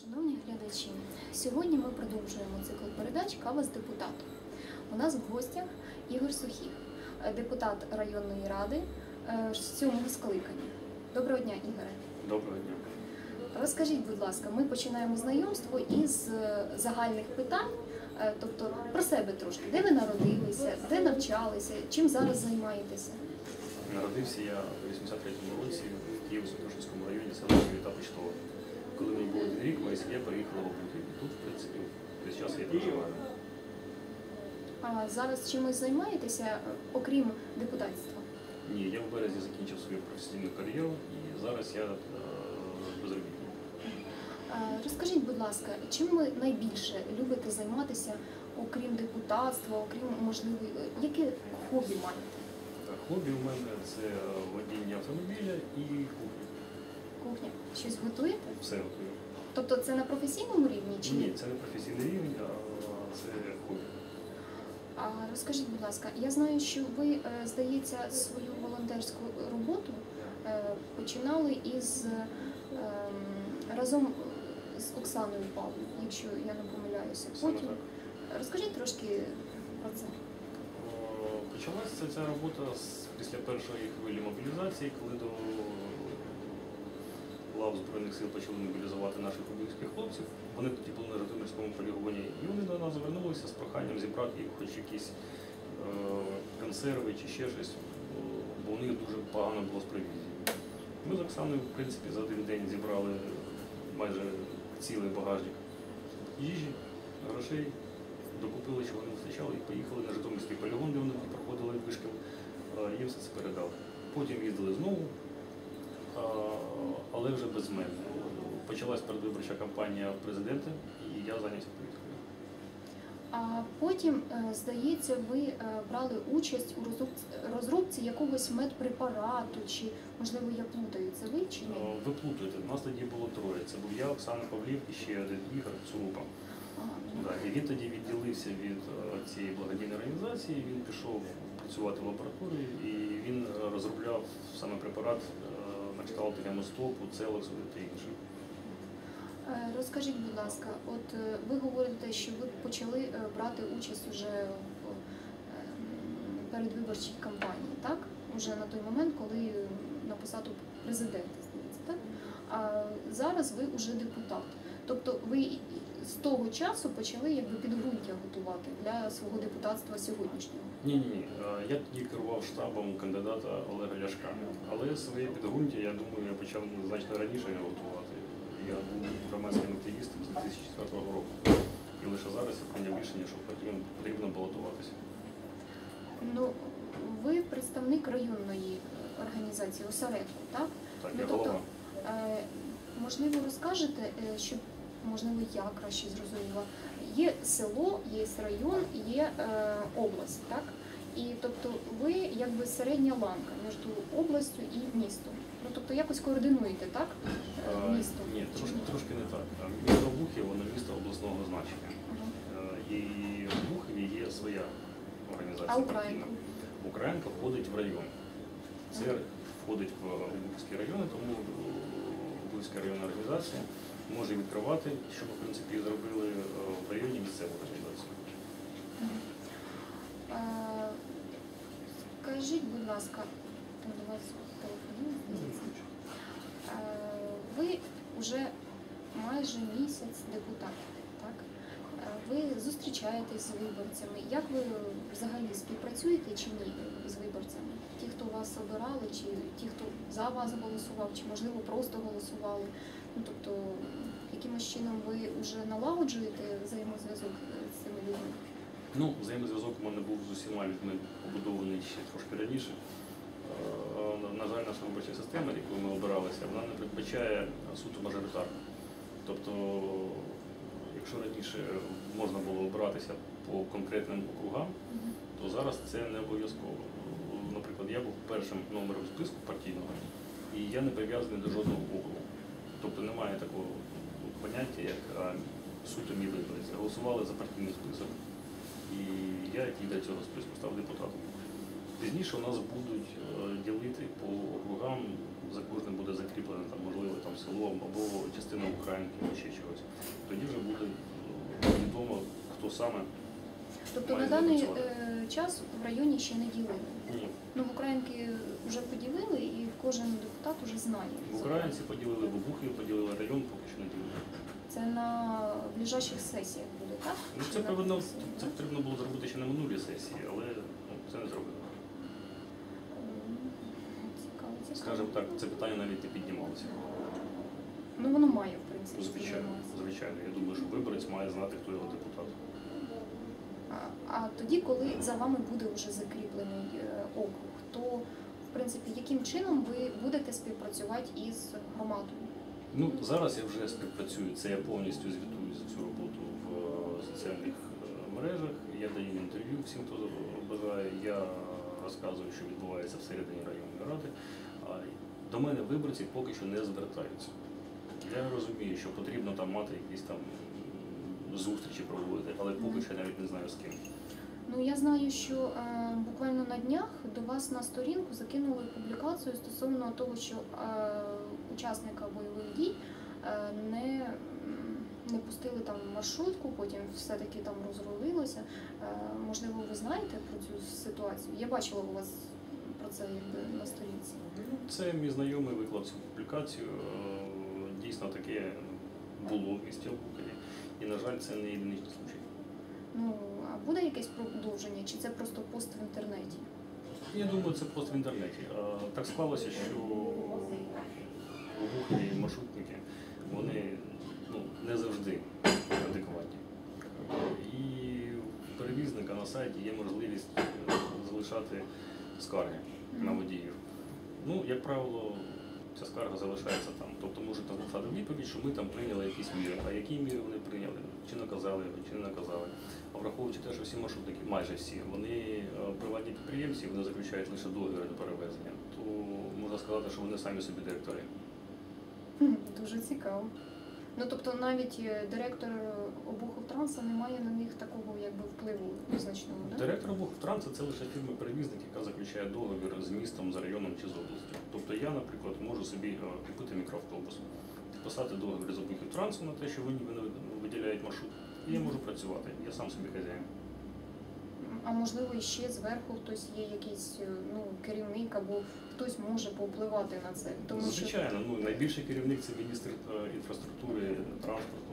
Шановні глядачі, сьогодні ми продовжуємо цикл передач Кава з депутатом. У нас в гостях Ігор Сухів, е, депутат районної ради е, сьомого скликання. Доброго дня, Ігоре. Доброго дня. Розкажіть, будь ласка, ми починаємо знайомство із е, загальних питань, е, тобто про себе трошки. Де ви народилися, де навчалися, чим зараз займаєтеся? Народився я в 83-му році в Києво-Святошинському районі села Віта Почтова. Коли мені було рік, моя сім'я переїхала в. І тут, в принципі, весь час я проживаю. А зараз чимось займаєтеся, е, окрім депутатства? Ні, я в березні закінчив свою професійну кар'єру і зараз я е, безробітний. Е, Розкажіть, будь ласка, чим ви найбільше любите займатися, окрім депутатства, окрім можливо, е, яке хобі маєте? Хобі у мене це водіння автомобіля і кухня. Кухня? Щось готуєте? Все готую. Тобто це на професійному рівні чи Ні, це не професійний рівень, а це хобі. А розкажіть, будь ласка, я знаю, що ви, е, здається, свою волонтерську роботу е, починали із ем, разом з Оксаною Павлів, якщо я не помиляюся. Потім розкажіть трошки про це. Почалася ця робота після першої хвилі мобілізації, коли до лав Збройних сил почали мобілізувати наших українських хлопців. Вони тоді були на Житомирському полігоні, і вони до нас звернулися з проханням зібрати їм хоч якісь е, консерви чи ще щось, бо у них дуже погано було з провізією. Ми з Оксаною, в принципі, за один день зібрали майже цілий багажник їжі, грошей, докупили, чого не вистачало, і поїхали на Житомирський полігон, де вони проходили вишкіл, е, їм все це передали. Потім їздили знову, але вже без мене. Почалась передвиборча кампанія президента, і я зайнявся політикою. А потім, е, здається, ви е, брали участь у розробці, якогось медпрепарату, чи можливо я плутаю, це ви чи ні? Ви плутаєте, нас тоді було троє. Це був я, Оксана Павлів і ще один Ігор Цурупа. Ага, ну, Да, і він тоді відділився від е, цієї благодійної організації, він пішов працювати в лабораторії і він розробляв саме препарат на кшталт гемостопу, целексу та інших. Е, Розкажіть, будь ласка, от е, ви говорите, що ви почали е, брати участь уже в е, передвиборчій кампанії, так? Уже на той момент, коли на посаду президента, здається. А зараз ви вже депутат. Тобто ви з того часу почали якби підґрунтя готувати для свого депутатства сьогоднішнього. Ні, ні, ні. Я тоді керував штабом кандидата Олега Ляшка. Але своє підґрунтя, я думаю, я почав значно раніше готувати. Я був громадським активістом з 2004 року. І лише зараз я прийняв рішення, що потрібно, потрібно балотуватися. Ну, ви представник районної е, організації осередку, так? Так, Ну, я тобто, голова. Е, Можливо, розкажете, е, щоб можливо я краще зрозуміла. Є село, є район, є е, область, так? І тобто ви якби середня ланка між областю і містом. Ну тобто якось координуєте, так? Місто. Ні, трошки, трошки не так. Місто Бухів, воно місто обласного значення. Ага. І в Бухові є своя організація А. Українка? Українка входить в район. Це входить в Бухівський район, тому Бухівська районна організація може відкривати, що ми, в принципі, зробили е, в районі місцевої організацію. Е, Скажіть, будь ласка, до вас телефонує. Е, Ви вже майже місяць депутат, так? Ви зустрічаєтесь з виборцями. Як ви взагалі співпрацюєте чи ні з виборцями? Ті, хто вас обирали, чи ті, хто за вас голосував, чи можливо просто голосували? Ну тобто, якимось чином ви вже налагоджуєте взаємозв'язок з цими людьми? Ну, взаємозв'язок у мене був з усіма людьми побудований ще трошки раніше. Е, На жаль, наша виборча система, яку ми обиралися, вона не передбачає суто мажоритарну. Тобто, якщо раніше можна було обиратися по конкретним округам, то зараз це не обов'язково. Наприклад, я був першим номером списку партійного, і я не прив'язаний до жодного округу. Тобто немає такого поняття, як суто мій виборець. Голосували за партійний список. І я, лідер цього списку, став депутатом. Пізніше у нас будуть е, ділити по округам за кожним буде закріплене там, можливо, там село або частина Українки, або ще чогось. Тоді вже буде е, відомо, хто саме. Тобто на даний е, час в районі ще не ділили. Ні. Ну, в Українки вже поділили, і кожен депутат вже знає. В Українці поділили, в Обухові поділили район, поки що не ділили. Це на ближайших сесіях буде, так? Ну, Чи це, на повинно, це потрібно було зробити ще на минулій сесії, але ну, це не зробили. М, Цікаво, цікаво. Скажімо так, це питання навіть не піднімалося. Ну воно має, в принципі, Звичайно, звичайно. Я думаю, що виборець має знати, хто його депутат. А, а тоді, коли за вами буде вже закріплений е, округ, то в принципі яким чином ви будете співпрацювати із громадою? Ну, зараз я вже співпрацюю. Це я повністю звітую за цю роботу в е, соціальних е, мережах. Я даю інтерв'ю всім, хто бажає. Я розказую, що відбувається всередині районної ради. До мене виборці поки що не звертаються. Я розумію, що потрібно там мати якісь там зустрічі проводити, але поки що я навіть не знаю з ким. Ну я знаю, що е, буквально на днях до вас на сторінку закинули публікацію стосовно того, що е, учасника бойових дій е, не, не пустили там маршрутку, потім все-таки там розрулилося. Е, можливо, ви знаєте про цю ситуацію? Я бачила у вас це якби на сторінці. Це мій знайомий виклав цю публікацію. Е, Дійсно таке було в місті Обухові. І, на жаль, це не єдиничний случай. Ну а буде якесь продовження, чи це просто пост в інтернеті? Я думаю, це просто в інтернеті. Е, Так склалося, що Обухові маршрутники вони ну, не завжди адекватні. І в перевізника на сайті є можливість залишати скарги на водіїв. Ну, як правило, ця скарга залишається там. Тобто можуть написати відповідь, що ми там прийняли якісь міри. А які міри вони прийняли? Чи наказали його, чи не наказали? А враховуючи те, що всі маршрутники, майже всі, вони е, приватні підприємці, вони заключають лише договори на перевезення, то можна сказати, що вони самі собі директори. Дуже цікаво. Ну тобто навіть е, директор Обуховтранса не має на них такого якби впливу значного, да? Директор Обуховтранса це лише фірма-перевізник, яка заключає договір з містом, з районом чи з областю. Тобто я, наприклад, можу собі е, купити мікроавтобус, підписати договір з Обухівтрансом на те, що вони виділяють маршрут, і я можу працювати. Я сам собі хазяїн. А можливо, ще зверху хтось є якийсь е, ну, керівник або хтось може повпливати на це. Тому що Звичайно, ну найбільший керівник це міністр е, інфраструктури, транспорту,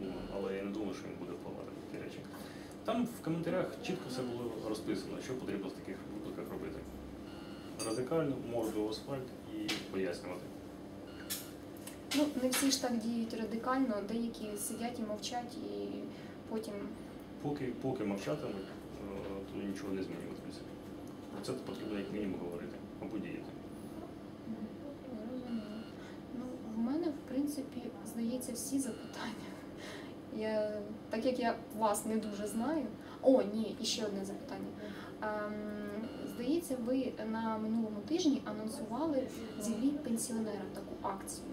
ну, але я не думаю, що він буде впливати на такі речі. Там в коментарях чітко все було розписано, що потрібно в таких випадках робити. Радикально морду в асфальт і пояснювати. ну, не всі ж так діють радикально, деякі сидять і мовчать, і потім Поки, поки мовчатимуть, то нічого не змінюватиметься. Про це потрібно як мінімум говорити або діяти. Ну, в мене, в принципі, здається, всі запитання. Я, так як я вас не дуже знаю. О, ні, і ще одне запитання. Ем, здається, ви на минулому тижні анонсували «Зіліть пенсіонерам таку акцію.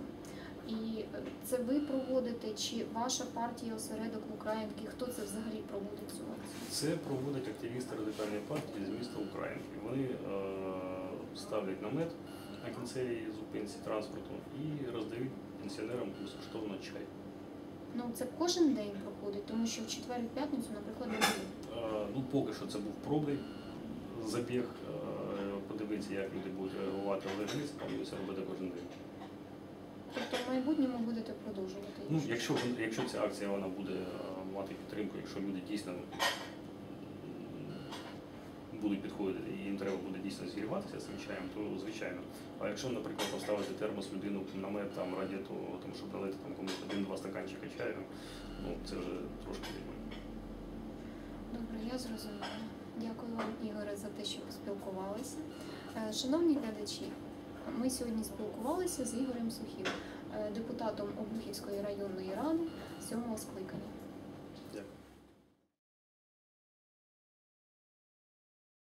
І е, це ви проводите, чи ваша партія осередок Українки? Хто це взагалі проводить цю акцію? Це проводять активісти радикальної партії з міста Українки. Вони е, ставлять намет на кінцевій зупинці транспорту і роздають пенсіонерам безкоштовно чай. Ну це кожен день проходить, тому що в четвер і в п'ятницю, наприклад, не буде. Е, ну, поки що це був пробний забіг. Е, подивитися, як люди будуть реагувати, але це робити кожен день. Майбутньому будете продовжувати. Ну, якщо, якщо ця акція вона буде е, мати підтримку, якщо люди дійсно будуть підходити і їм треба буде дійсно зігріватися цим чаєм, то звичайно. А якщо, наприклад, поставити термос людину намет там раді того, тому щоб налити там комусь один-два стаканчика чаю, ну це вже трошки відомо. Добре, я зрозуміла. Дякую вам, Ігоре, за те, що поспілкувалися. Е, Шановні глядачі, ми сьогодні спілкувалися з Ігорем Сухим, е, депутатом Обухівської районної ради сьомого скликання.